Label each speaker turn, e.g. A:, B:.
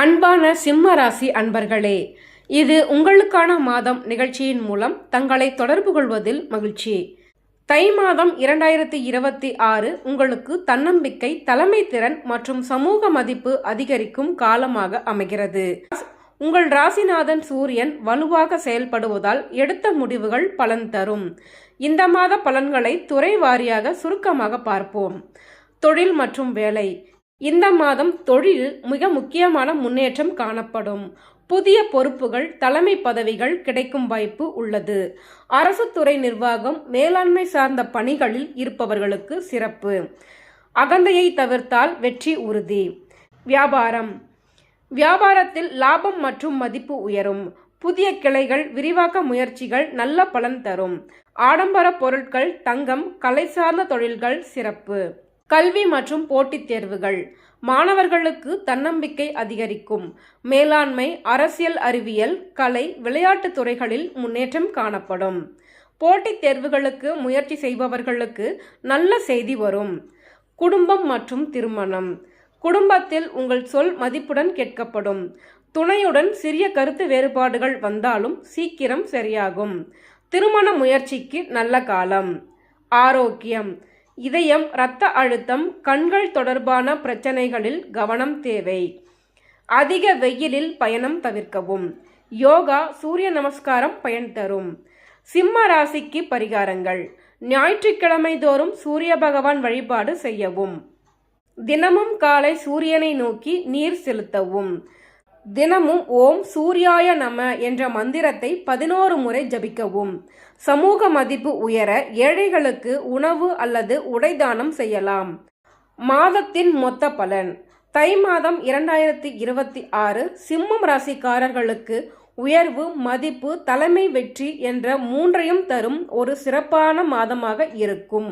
A: அன்பான சிம்ம ராசி அன்பர்களே இது உங்களுக்கான மாதம் நிகழ்ச்சியின் மூலம் தங்களை தொடர்பு கொள்வதில் மகிழ்ச்சி. தை மாதம் இரண்டாயிரத்தி இருபத்தி ஆறு உங்களுக்கு தன்னம்பிக்கை தலைமை திறன் மற்றும் சமூக மதிப்பு அதிகரிக்கும் காலமாக அமைகிறது. உங்கள் ராசிநாதன் சூரியன் வலுவாக செயல்படுவதால் எடுத்த முடிவுகள் பலன் தரும். இந்த மாத பலன்களை துறை வாரியாக சுருக்கமாக பார்ப்போம். தொழில் மற்றும் வேலை. இந்த மாதம் தொழில் மிக முக்கியமான முன்னேற்றம் காணப்படும். புதிய பொறுப்புகள் தலைமை பதவிகள் கிடைக்கும் வாய்ப்பு உள்ளது. அரசு துறை நிர்வாகம் மேலாண்மை சார்ந்த பணிகளில் இருப்பவர்களுக்கு சிறப்பு. அகந்தையை தவிர்த்தால் வெற்றி உறுதி. வியாபாரம். வியாபாரத்தில் லாபம் மற்றும் மதிப்பு உயரும். புதிய கிளைகள் விரிவாக்க முயற்சிகள் நல்ல பலன் தரும். ஆடம்பர பொருட்கள் தங்கம் கலை சார்ந்த தொழில்கள் சிறப்பு. கல்வி மற்றும் போட்டித் தேர்வுகள். மாணவர்களுக்கு தன்னம்பிக்கை அதிகரிக்கும். மேலாண்மை அரசியல் அறிவியல் கலை விளையாட்டுத் துறைகளில் முன்னேற்றம் காணப்படும். போட்டித் தேர்வுகளுக்கு முயற்சி செய்பவர்களுக்கு நல்ல செய்தி வரும். குடும்பம் மற்றும் திருமணம். குடும்பத்தில் உங்கள் சொல் மதிப்புடன் கேட்கப்படும். துணையுடன் சிறிய கருத்து வேறுபாடுகள் வந்தாலும் சீக்கிரம் சரியாகும். திருமண முயற்சிக்கு நல்ல காலம். ஆரோக்கியம். இதயம் இரத்த அழுத்தம் கண்கள் தொடர்பான பிரச்சனைகளில் கவனம் தேவை. அதிக வெயிலில் பயணம் தவிர்க்கவும். யோகா சூரிய நமஸ்காரம் பயன் தரும். சிம்ம ராசிக்கு பரிகாரங்கள். ஞாயிற்றுக்கிழமை தோறும் சூரிய பகவான் வழிபாடு செய்யவும். தினமும் காலை சூரியனை நோக்கி நீர் செலுத்தவும். தினமும் ஓம் சூர்யாய நம என்ற மந்திரத்தை பதினோரு முறை ஜபிக்கவும். சமூக மதிப்பு உயர ஏழைகளுக்கு உணவு அல்லது உடைதானம் செய்யலாம். மாதத்தின் மொத்த பலன். தை மாதம் இரண்டாயிரத்தி இருபத்தி ஆறு சிம்மம் ராசிக்காரர்களுக்கு உயர்வு மதிப்பு தலைமை வெற்றி என்ற மூன்றையும் தரும் ஒரு சிறப்பான மாதமாக இருக்கும்.